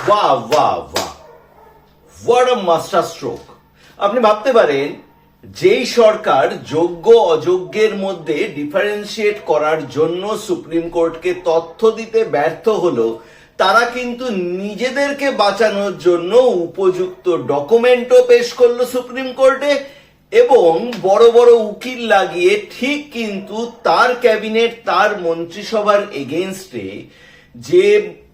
বাহ বাহ বাহ হোয়াট আ মাস্টার স্ট্রোক আপনি ভাবতে পারেন, যেই সরকার যোগ্য অযোগ্যের মধ্যে ডিফারেন্সিয়েট করার জন্য সুপ্রিম কোর্টকে তথ্য দিতে ব্যর্থ হলো, তারা কিন্তু নিজেদেরকে বাঁচানোর জন্য উপযুক্ত ডকুমেন্টও পেশ করল সুপ্রিম কোর্টে এবং বড় বড় উকিল লাগিয়ে ঠিক কিন্তু তার ক্যাবিনেট তার মন্ত্রিসভার এগেনস্টে যে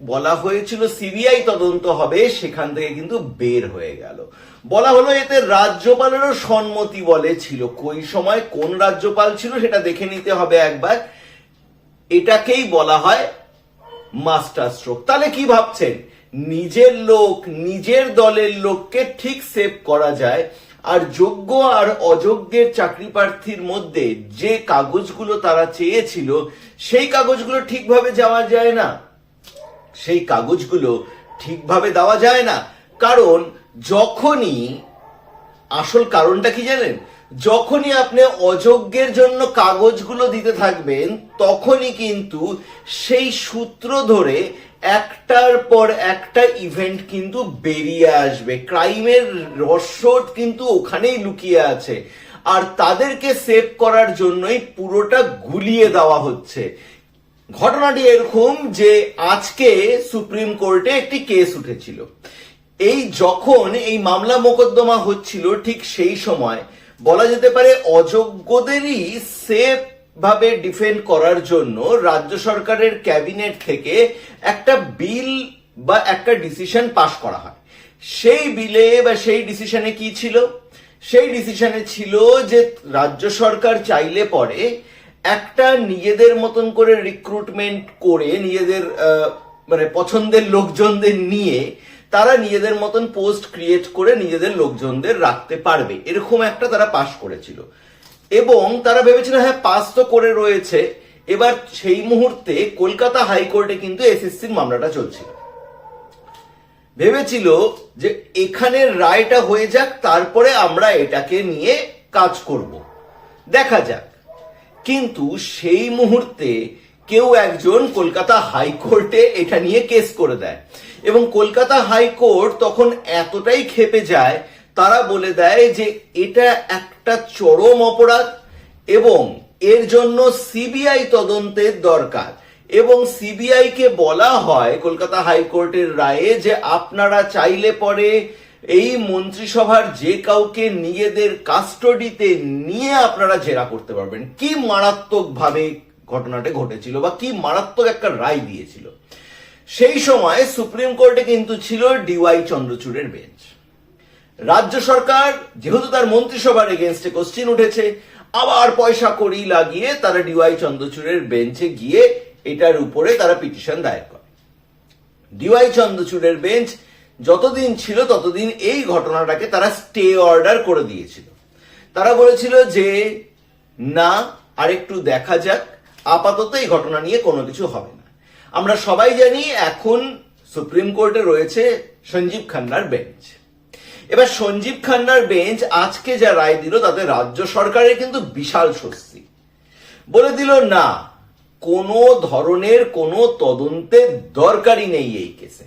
বলা হয়েছিল সিবিআই তদন্ত হবে, সেখান থেকে কিন্তু বের হয়ে গেল। বলা হলো এতে রাজ্যপালেরও সম্মতি বলে ছিল। কই সময় কোন রাজ্যপাল ছিল সেটা দেখে নিতে হবে একবার। এটাকেই বলা হয় মাস্টার স্ট্রোক। তাহলে কি ভাবছেন? নিজের লোক, নিজের দলের লোককে ঠিক সেভ করা যায়, আর যোগ্য আর অযোগ্যের চাকরি প্রার্থীর মধ্যে যে কাগজগুলো তারা চেয়েছিল, সেই কাগজগুলো ঠিকভাবে যাওয়া যায় না? সেই কাগজগুলো ঠিকভাবে দেওয়া যায় না। কারণ যখনই, আসল কারণটা কি জানেন? যখনই আপনি অযোগ্যের জন্য কাগজগুলো দিতে থাকবেন, তখনই কিন্তু সেই সূত্র ধরে একটার পর একটা ইভেন্ট কিন্তু বেরিয়ে আসবে। ক্রাইমের রহস্য কিন্তু ওখানেই লুকিয়ে আছে। আর তাদেরকে সেভ করার জন্যই পুরোটা গুলিয়ে দেওয়া হচ্ছে। ঘটনাটি এরকম যে আজকে সুপ্রিম কোর্টে একটি কেস উঠেছিল। এই যখন এই মামলা মোকদ্দমা হচ্ছিল ঠিক সেই সময়, বলা যেতে পারে অযোগ্যদেরই সেফ ভাবে ডিফেন্ড করার জন্য রাজ্য সরকারের ক্যাবিনেট থেকে একটা বিল বা একটা ডিসিশন পাশ করা হয়। সেই বিলে বা সেই ডিসিশনে কি ছিল? সেই ডিসিশনে ছিল যে রাজ্য সরকার চাইলে পরে একটা নিজেদের মতন করে রিক্রুটমেন্ট করে নিজেদের মানে পছন্দের লোকজনদের নিয়ে তারা নিজেদের মতন পোস্ট ক্রিয়েট করে নিজেদের লোকজনদের রাখতে পারবে। এরকম একটা তারা পাশ করেছিল। এবং তারা ভেবেছিল হ্যাঁ পাস তো করে রয়েছে। এবার সেই মুহূর্তে কলকাতা হাইকোর্টে কিন্তু এসএসসির মামলাটা চলছিল। ভেবেছিল যে এখানের রায়টা হয়ে যাক, তারপরে আমরা এটাকে নিয়ে কাজ করব। দেখা যাক। কিন্তু সেই মুহূর্তে কেউ একজন কলকাতা হাইকোর্টে এটা নিয়ে কেস করে দেয়। এবং কলকাতা হাইকোর্ট তখন এতটাই খেপে যায়, তারা বলে দেয় যে এটা একটা চরম অপরাধ এবং এর জন্য সিবিআই তদন্তের দরকার। এবং সিবিআই কে বলা হয় কলকাতা হাইকোর্টের রায়ে যে আপনারা চাইলে পরে এই মন্ত্রিসভার যে কাউকে নিজেদের কাস্টডিতে নিয়ে আপনারা জেরা করতে পারবেন, কি মারাত্মক ভাবে ঘটনাটা ঘটেছিল বা কি মারাত্মক একটা রায় দিয়েছিল, সেই সময় সুপ্রিম কোর্টে কিন্তু ছিল ডিওয়াই চন্দ্রচূড়ের বেঞ্চ রাজ্য সরকার, যেহেতু তার মন্ত্রিসভার এগেনস্টে কোশ্চিন উঠেছে, আবার পয়সা করি লাগিয়ে তারা ডিওয়াই চন্দ্রচূড়ের বেঞ্চে গিয়ে এটার উপরে তারা পিটিশন দায়ের করে। ডিওয়াই চন্দ্রচূড়ের বেঞ্চ যতদিন ছিল ততদিন এই ঘটনাটাকে তারা স্টে অর্ডার করে দিয়েছিল। তারা বলেছিল যে, না, আরেকটু দেখা যাক, আপাতত এই ঘটনা নিয়ে কোনো কিছু হবে না। আমরা সবাই জানি এখন সুপ্রিম কোর্টে রয়েছে সঞ্জীব খান্নার বেঞ্চ এবার সঞ্জীব খান্নার বেঞ্চ আজকে যা রায় দিল, তাতে রাজ্য সরকারের কিন্তু বিশাল স্বস্তি। বলে দিল, না, কোনো ধরনের কোনো তদন্তের দরকারই নেই এই কেসে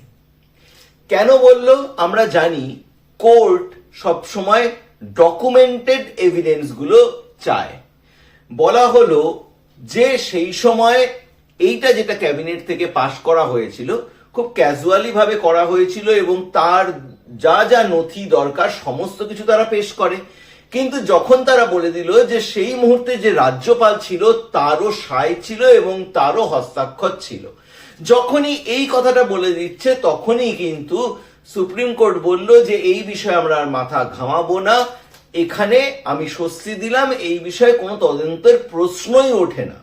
কেন বলল? আমরা জানি কোর্ট সবসময় ডকুমেন্টেড এভিডেন্সগুলো চায়। বলা হলো যে সেই সময় এইটা যেটা ক্যাবিনেট থেকে পাশ করা হয়েছিল, খুব ক্যাজুয়ালি ভাবে করা হয়েছিল এবং তার যা যা নথি দরকার সমস্ত কিছু তারা পেশ করে। কিন্তু যখন তারা বলে দিল যে সেই মুহূর্তে যে রাজ্যপাল ছিল, তারও সায় ছিল এবং তারও হস্তাক্ষর ছিল। যখনই এই কথাটা বলে দিচ্ছে, তখনই কিন্তু সুপ্রিম কোর্ট বলল যে, এই বিষয়ে আমরা আর মাথা ঘামাবো না। এখানে আমি স্বস্তি দিলাম, এই বিষয়ে কোনো তদন্তের প্রশ্নই ওঠে না।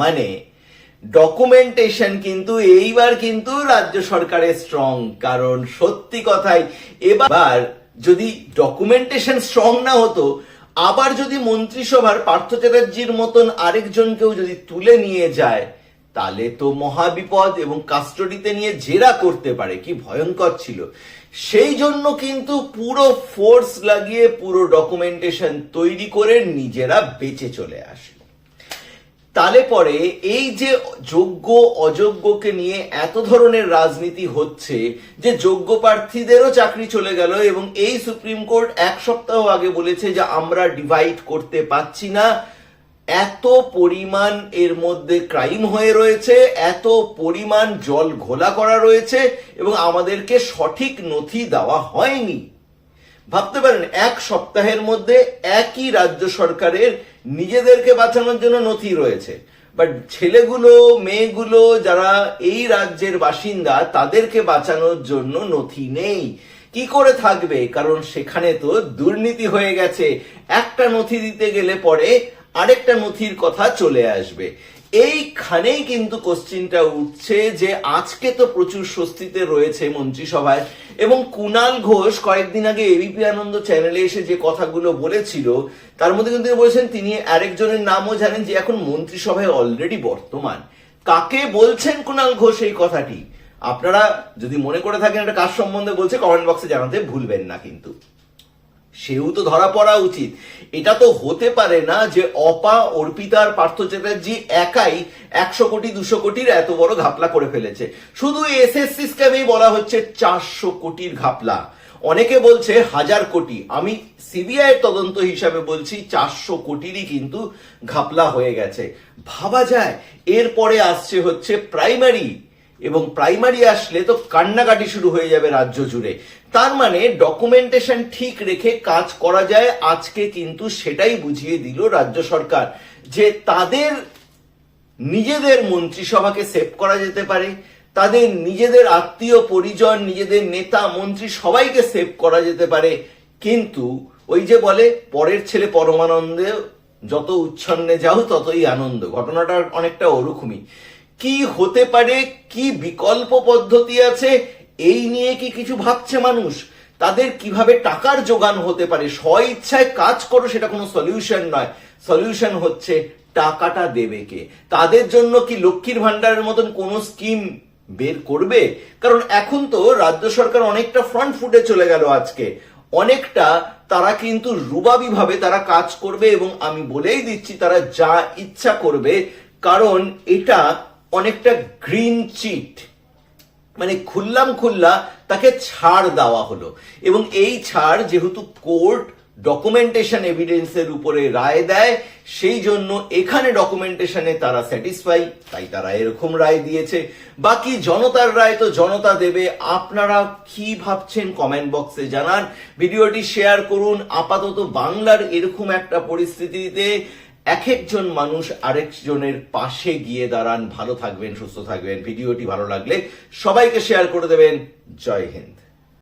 মানে ডকুমেন্টেশন কিন্তু এইবার কিন্তু রাজ্য সরকারের স্ট্রং কারণ সত্যি কথাই এবার যদি ডকুমেন্টেশন স্ট্রং না হতো, আবার যদি মন্ত্রিসভার পার্থ চ্যাটার্জির মতন আরেকজনকেও যদি তুলে নিয়ে যায় তাহলে তো মহাবিপদ এবং কাস্টডিতে নিয়ে জেরা করতে পারে, কি ভয়ঙ্কর ছিল। সেই জন্য কিন্তু পুরো ফোর্স লাগিয়ে পুরো ডকুমেন্টেশন তৈরি করে নিজেরা বেঁচে চলে আসে। তাহলে পরে এই যে যোগ্য, অযোগ্যকে নিয়ে এত ধরনের রাজনীতি হচ্ছে যে যোগ্য প্রার্থীদেরও চাকরি চলে গেল এবং এই সুপ্রিম কোর্ট এক সপ্তাহ আগে বলেছে যে আমরা ডিভাইড করতে পাচ্ছি না। এত পরিমাণ এর মধ্যে ক্রাইম হয়ে রয়েছে, এত পরিমাণ জল ঘোলা করা রয়েছে এবং আমাদেরকে সঠিক নথি দেওয়া হয়নি। ভাবতে পারেন, এক সপ্তাহের মধ্যে একই রাজ্য সরকারের নিজেদেরকে বাঁচানোর জন্য নথি রয়েছে। বাট ছেলেগুলো, মেয়েগুলো যারা এই রাজ্যের বাসিন্দা, তাদেরকে বাঁচানোর জন্য নথি নেই। কি করে থাকবে? কারণ সেখানে তো দুর্নীতি হয়ে গেছে। একটা নথি দিতে গেলে পরে আরেকটা নথির কথা চলে আসবে। এইখানেই কিন্তু কোশ্চিনটা উঠছে যে আজকে তো প্রচুর স্বস্তিতে রয়েছে মন্ত্রিসভায় এবং কুনাল ঘোষ কয়েকদিন আগে এবিপি আনন্দ চ্যানেলে এসে যে কথাগুলো বলেছিল, তার মধ্যে কিন্তু বলেছেন তিনি আরেকজনের নামও জানেন যে এখন মন্ত্রিসভায় অলরেডি বর্তমান। কাকে বলছেন কুনাল ঘোষ এই কথাটি? আপনারা যদি মনে করে থাকেন এটা কার সম্বন্ধে বলছে কমেন্ট বক্সে জানাতে ভুলবেন না কিন্তু। সেও তো ধরা পড়া উচিত। এটা তো হতে পারে না যে অপা অর্পিতার পার্থ চ্যাটার্জি একাই একশো কোটি, দুশো কোটির এত বড় ঘাপলা করে ফেলেছে। শুধু এসএসসি স্ক্যামেই বলা হচ্ছে চারশো কোটির ঘাপলা। অনেকে বলছে হাজার কোটি। আমি সিবিআই তদন্ত হিসাবে বলছি চারশো কোটিরই কিন্তু ঘাপলা হয়ে গেছে। ভাবা যায়, এরপরে আসছে হচ্ছে প্রাইমারি এবং প্রাইমারি আসলে তো কান্নাকাটি শুরু হয়ে যাবে রাজ্য জুড়ে। তার মানে ডকুমেন্টেশন ঠিক রেখে কাজ করা যায়, আজকে কিন্তু সেটাই বুঝিয়ে দিল রাজ্য সরকার যে তাদের নিজেদের মন্ত্রিসভাকে সেভ করা যেতে পারে, তাদের নিজেদের আত্মীয় পরিজন, নিজেদের নেতা, মন্ত্রী সবাইকে সেভ করা যেতে পারে। কিন্তু ওই যে বলে, পরের ছেলে পরমানন্দে যত উচ্ছন্নে যাও ততই আনন্দ। ঘটনাটা অনেকটা ওরকমই কি হতে পারে, কি বিকল্প পদ্ধতি আছে, এই নিয়ে কি কিছু ভাবছে মানুষ? তাদের কীভাবে টাকার যোগান হতে পারে? স্ব ইচ্ছায় কাজ করো, সেটা কোনো সলিউশন নয়। সলিউশন হচ্ছে টাকাটা দেবে কে? তাদের জন্য কি লক্ষ্মীর ভান্ডারের মতন কোনো স্কিম বের করবে? কারণ এখন তো রাজ্য সরকার অনেকটা ফ্রন্ট ফুটে চলে গেল আজকে। অনেকটা তারা কিন্তু রুবাবি ভাবে তারা কাজ করবে এবং আমি বলেই দিচ্ছি, তারা যা ইচ্ছা করবে। কারণ এটা অনেকটা গ্রিন চিট মানে খুললাম খুল্লা তাকে ছাড় দেওয়া হলো। এবং এই ছাড় যেহেতু কোর্ট ডকুমেন্টেশন এভিডেন্সের উপরে রায় দেয়, সেই জন্য এখানে ডকুমেন্টেশনে তারা স্যাটিসফাই তাই তারা এরকম রায় দিয়েছে। বাকি জনতার রায় তো জনতা দেবে, আপনারা কি ভাবছেন কমেন্ট বক্সে জানান। ভিডিওটি শেয়ার করুন, আপাতত বাংলার এরকম একটা পরিস্থিতিতে এক একজন মানুষ আরেকজনের পাশে গিয়ে দাঁড়ান, ভালো থাকবেন, সুস্থ থাকবেন, ভিডিওটি ভালো লাগলে সবাইকে শেয়ার করে দেবেন। জয় হিন্দ।